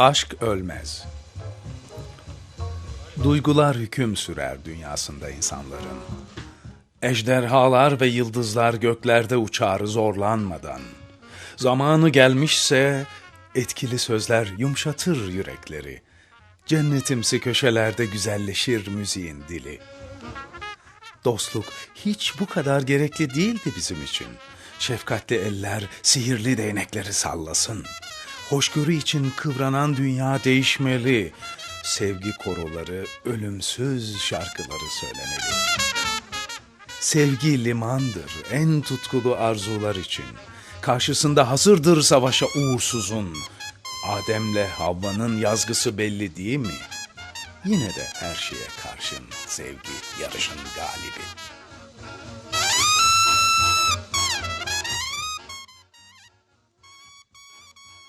Aşk ölmez. Duygular hüküm sürer dünyasında insanların. Ejderhalar ve yıldızlar göklerde uçar zorlanmadan. Zamanı gelmişse etkili sözler yumuşatır yürekleri. Cennetimsi köşelerde güzelleşir müziğin dili. Dostluk hiç bu kadar gerekli değildi bizim için. Şefkatli eller sihirli değnekleri sallasın. Hoşgörü için kıvranan dünya değişmeli. Sevgi koroları ölümsüz şarkıları söylemeli. Sevgi limandır en tutkulu arzular için. Karşısında hazırdır savaşa uğursuzun. Adem'le Havva'nın yazgısı belli değil mi? Yine de her şeye karşın sevgi yarışın galibi.